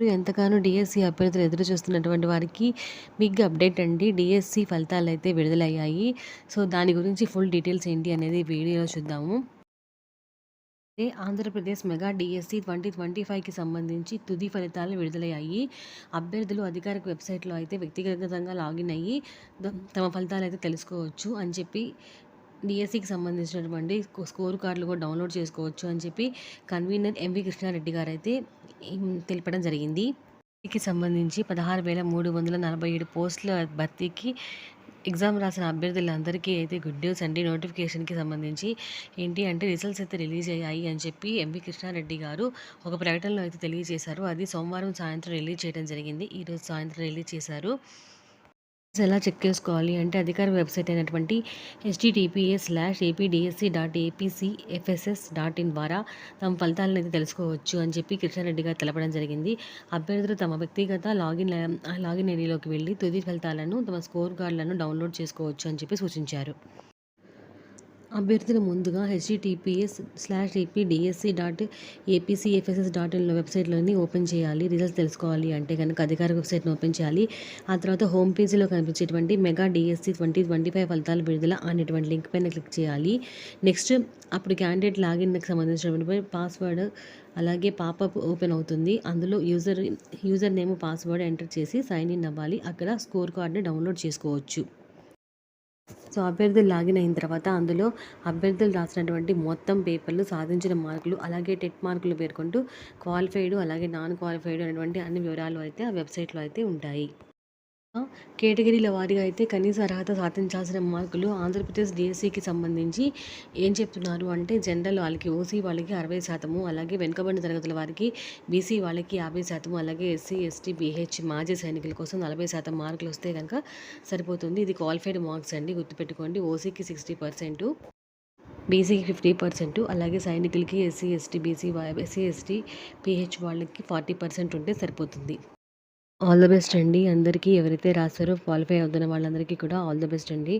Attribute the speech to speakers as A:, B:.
A: ఎంతగానో డిఎస్సి అభ్యర్థులు ఎదురు చూస్తున్నటువంటి వారికి బిగ్ అప్డేట్ అండి. డిఎస్సి ఫలితాలు అయితే విడుదలయ్యాయి. సో దాని గురించి ఫుల్ డీటెయిల్స్ ఏంటి అనేది వీడియోలో చూద్దాము. అయితే Andhra Pradesh mega DSC twenty twenty ఫైవ్కి సంబంధించి తుది ఫలితాలు విడుదలయ్యాయి. అభ్యర్థులు అధికారిక వెబ్సైట్లో అయితే వ్యక్తిగతంగా లాగిన్ అయ్యి తమ ఫలితాలు అయితే తెలుసుకోవచ్చు అని చెప్పి డిఎస్సికి సంబంధించినటువంటి స్కోర్ కార్డులు కూడా డౌన్లోడ్ చేసుకోవచ్చు అని చెప్పి కన్వీనర్ ఎంవి కృష్ణారెడ్డి గారు అయితే తెలిపడం జరిగింది. దీనికి సంబంధించి పదహారు వేల మూడు వందల నలభై ఏడు పోస్టుల భర్తీకి ఎగ్జామ్ రాసిన అభ్యర్థులందరికీ అయితే గుడ్ న్యూస్ అండి. నోటిఫికేషన్కి సంబంధించి ఏంటి అంటే రిజల్ట్స్ అయితే రిలీజ్ అయ్యాయి అని చెప్పి ఎంవి కృష్ణారెడ్డి గారు ఒక ప్రకటనలో అయితే తెలియజేశారు. అది సోమవారం సాయంత్రం రిలీజ్ చేయడం జరిగింది. ఈరోజు సాయంత్రం రిలీజ్ చేశారు. ఎలా చెక్ చేసుకోవాలి అంటే అధికార వెబ్సైట్ అయినటువంటి HTTPS slash APDSC dot APC FSS dot in ద్వారా తమ ఫలితాలను అయితే తెలుసుకోవచ్చు అని చెప్పి కృష్ణారెడ్డి గారు తెలపడం జరిగింది. అభ్యర్థులు తమ వ్యక్తిగత లాగిన్ లాగిన్ ఐడిలోకి వెళ్ళి తుది ఫలితాలను తమ స్కోర్ కార్డులను డౌన్లోడ్ చేసుకోవచ్చు అని చెప్పి సూచించారు. అభ్యర్థులు ముందుగా HTTPS slash APDSC dot APCFSS dot in వెబ్సైట్లోని open చేయాలి రిజల్ట్స్ తెలుసుకోవాలి అంటే కనుక అధికారిక వెబ్సైట్ని ఓపెన్ చేయాలి. ఆ తర్వాత హోమ్ పేజీలో కనిపించేటువంటి mega DSC twenty twenty five ఫలితాలు విడుదల అనేటువంటి లింక్ పైన క్లిక్ చేయాలి. నెక్స్ట్ అప్పుడు క్యాండిడేట్ లాగిన్కి సంబంధించినటువంటి పాస్వర్డ్ అలాగే పాపప్ ఓపెన్ అవుతుంది. అందులో user user name password enter చేసి సైన్ ఇన్ అవ్వాలి. అక్కడ స్కోర్ కార్డ్ని డౌన్లోడ్ చేసుకోవచ్చు. సో అభ్యర్థులు లాగిన్ అయిన తర్వాత అందులో అభ్యర్థులు రాసినటువంటి మొత్తం పేపర్లు సాధించిన మార్కులు అలాగే టెట్ మార్కులు పేర్కొంటూ క్వాలిఫైడ్ అలాగే నాన్ క్వాలిఫైడ్ అనేటువంటి అన్ని వివరాలు అయితే ఆ వెబ్సైట్లో అయితే ఉంటాయి. కేటగిరీల వారీగా అయితే కనీస అర్హత సాధించాల్సిన మార్కులు ఆంధ్రప్రదేశ్ డిఎస్సికి సంబంధించి ఏం చెప్తున్నారు అంటే జనరల్ వాళ్ళకి ఓసీ వాళ్ళకి అరవై శాతము అలాగే వెనుకబడిన తరగతుల వారికి బీసీ వాళ్ళకి యాభై శాతము అలాగే ఎస్సీ ఎస్టీ బీహెచ్ మాజీ సైనికుల కోసం నలభై శాతం మార్కులు వస్తే కనుక సరిపోతుంది. ఇది క్వాలిఫైడ్ మార్క్స్ అండి గుర్తుపెట్టుకోండి. ఓసీకి సిక్స్టీ పర్సెంట్ బీసీకి ఫిఫ్టీ పర్సెంట్ అలాగే సైనికులకి SC ST BC SC ST PH వాళ్ళకి ఫార్టీ పర్సెంట్ ఉంటే సరిపోతుంది. ఆల్ ద బెస్ట్ అండి. అందరికీ ఎవరైతే రాశారో క్వాలిఫై అవుతున్న వాళ్ళందరికీ కూడా ఆల్ ద బెస్ట్ అండి.